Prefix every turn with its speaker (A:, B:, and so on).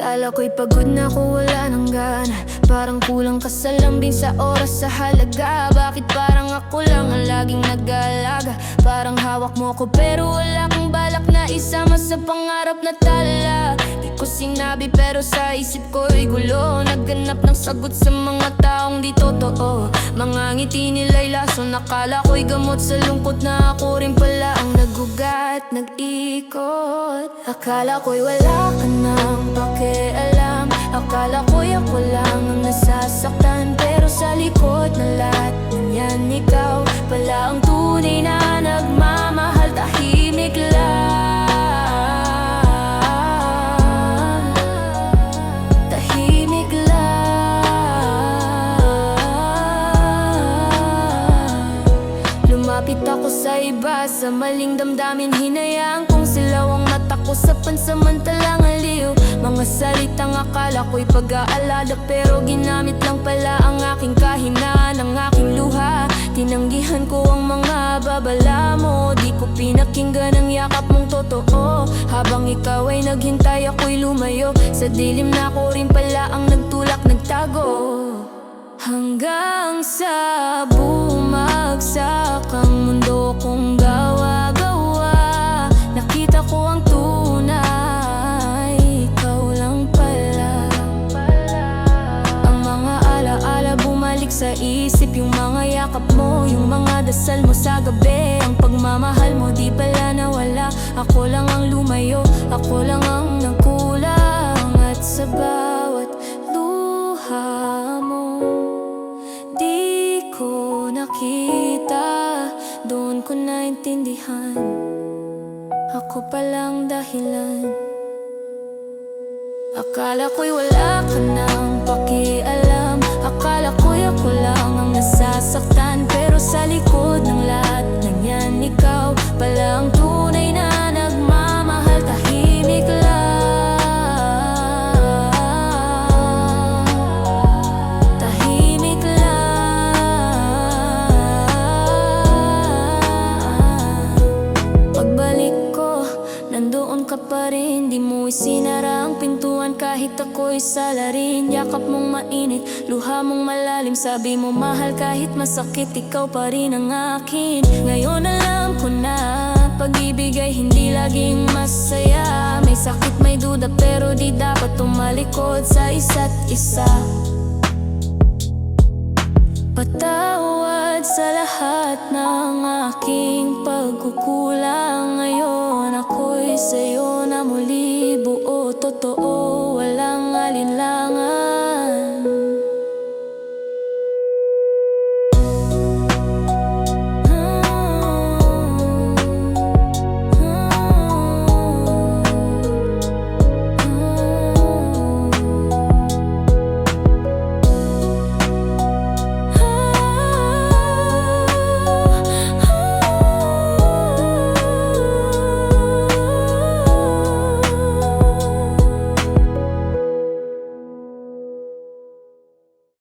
A: Akala ko'y pagod na ako wala nang gana. Parang kulang ka sa lambing sa oras sa halaga. Bakit parang ako lang ang laging nag-aalaga? Parang hawak mo ko pero wala kang balak na isama sa pangarap na tala. Di ko sinabi pero sa isip ko'y gulo. Nagganap ng sagot sa mga taong di totoo Mga ngiti nila'y laso. Nakala ko'y gamot sa lungkot na ako rin pala ang nagugat. Nag-ikot Akala ko'y wala ka nang pakialam. Akala ko'y ako lang ang nasasaktan. Pero sa likod na lahat yan Ikaw pala ang tunay na nagmamahal. Tahimik lang Lumapit ako sa iba Sa maling damdamin Hinayaan kong silaw ang mata ko Sa pansamantalang aliw. Mga salitang akala ko'y pag-aalala Pero ginamit lang pala ang aking kahinaan Ang aking luha. Tinanggihan ko ang mga babala mo Di ko pinakinggan ang yakap mong totoo. Habang ikaw ay naghintay ako'y lumayo. Sa dilim na ako rin pala ang nagtulak nagtago. Hanggang sa bumagsak bumalik sa isip Yung mga yakap mo, yung mga dasal mo sa gabi. Ang pagmamahal mo di pala nawala. Ako lang ang lumayo, ako lang ang nagkulang. At sa bawat luha mo Di ko nakita, doon ko naintindihan. Ako palang dahilan. Akala ko'y wala ka nang pakialam pa rin Di mo isinara ang pintuan kahit ako'y salarin. Yakap mong mainit, luha mong malalim Sabi mo mahal kahit masakit, ikaw pa rin ang akin. Ngayon alam ko na, pag-ibig ay hindi laging masaya. May sakit, may duda pero di dapat tumalikod sa isa't isa. Patawad sa lahat ng aking pagkukulang Ngayon sa'yo na muli buo Totoo, walang alinlangan